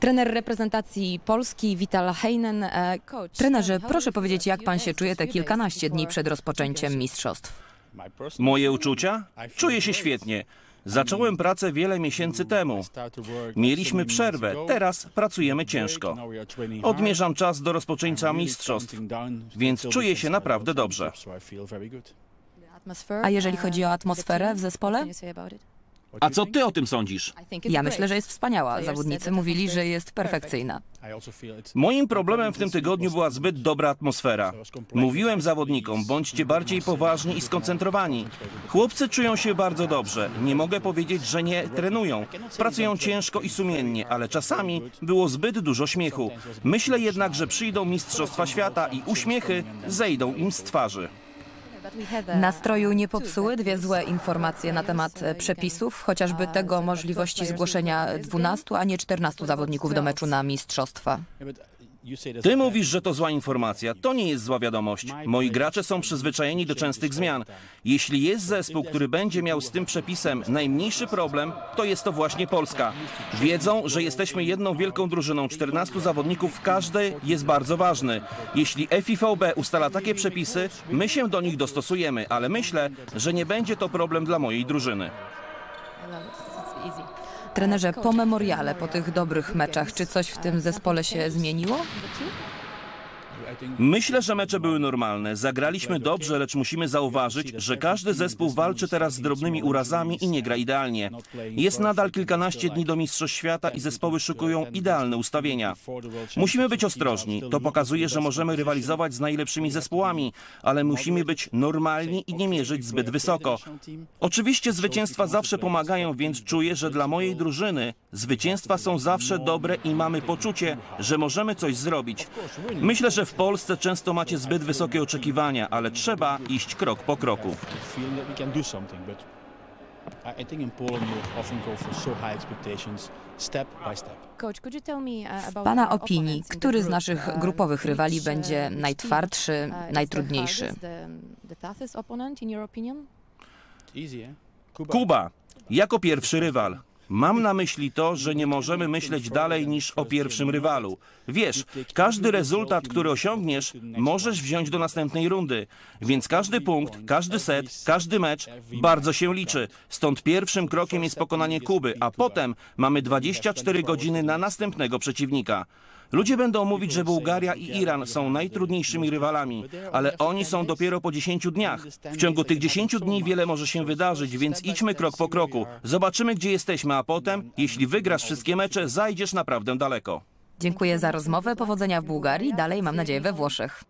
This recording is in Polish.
Trener reprezentacji Polski Vital Heinen. e, Coach, Trenerze, proszę powiedzieć, jak pan się czuje te kilkanaście dni przed rozpoczęciem mistrzostw? Moje uczucia? Czuję się świetnie. Zacząłem pracę wiele miesięcy temu. Mieliśmy przerwę, teraz pracujemy ciężko. Odmierzam czas do rozpoczęcia mistrzostw, więc czuję się naprawdę dobrze. A jeżeli chodzi o atmosferę w zespole? A co ty o tym sądzisz? Ja myślę, że jest wspaniała. Zawodnicy mówili, że jest perfekcyjna. Moim problemem w tym tygodniu była zbyt dobra atmosfera. Mówiłem zawodnikom, bądźcie bardziej poważni i skoncentrowani. Chłopcy czują się bardzo dobrze. Nie mogę powiedzieć, że nie trenują. Pracują ciężko i sumiennie, ale czasami było zbyt dużo śmiechu. Myślę jednak, że przyjdą Mistrzostwa Świata i uśmiechy zejdą im z twarzy. Nastroju nie popsuły dwie złe informacje na temat e, przepisów, chociażby tego możliwości zgłoszenia 12, a nie 14 zawodników do meczu na mistrzostwa. Ty mówisz, że to zła informacja. To nie jest zła wiadomość. Moi gracze są przyzwyczajeni do częstych zmian. Jeśli jest zespół, który będzie miał z tym przepisem najmniejszy problem, to jest to właśnie Polska. Wiedzą, że jesteśmy jedną wielką drużyną. 14 zawodników, każdy jest bardzo ważny. Jeśli FIVB ustala takie przepisy, my się do nich dostosujemy, ale myślę, że nie będzie to problem dla mojej drużyny. Trenerze, po memoriale, po tych dobrych meczach, czy coś w tym zespole się zmieniło? Myślę, że mecze były normalne. Zagraliśmy dobrze, lecz musimy zauważyć, że każdy zespół walczy teraz z drobnymi urazami i nie gra idealnie. Jest nadal kilkanaście dni do Mistrzostw Świata i zespoły szykują idealne ustawienia. Musimy być ostrożni. To pokazuje, że możemy rywalizować z najlepszymi zespołami, ale musimy być normalni i nie mierzyć zbyt wysoko. Oczywiście zwycięstwa zawsze pomagają, więc czuję, że dla mojej drużyny zwycięstwa są zawsze dobre i mamy poczucie, że możemy coś zrobić. Myślę, że w Polsce często macie zbyt wysokie oczekiwania, ale trzeba iść krok po kroku. step. uh, W Pana opinii, który z naszych grupowych rywali będzie najtwardszy, najtrudniejszy? Easy, eh? Kuba, jako pierwszy rywal. Mam na myśli to, że nie możemy myśleć dalej niż o pierwszym rywalu. Wiesz, każdy rezultat, który osiągniesz, możesz wziąć do następnej rundy. Więc każdy punkt, każdy set, każdy mecz bardzo się liczy. Stąd pierwszym krokiem jest pokonanie Kuby, a potem mamy 24 godziny na następnego przeciwnika. Ludzie będą mówić, że Bułgaria i Iran są najtrudniejszymi rywalami, ale oni są dopiero po 10 dniach. W ciągu tych 10 dni wiele może się wydarzyć, więc idźmy krok po kroku. Zobaczymy, gdzie jesteśmy, a potem, jeśli wygrasz wszystkie mecze, zajdziesz naprawdę daleko. Dziękuję za rozmowę, powodzenia w Bułgarii, dalej mam nadzieję we Włoszech.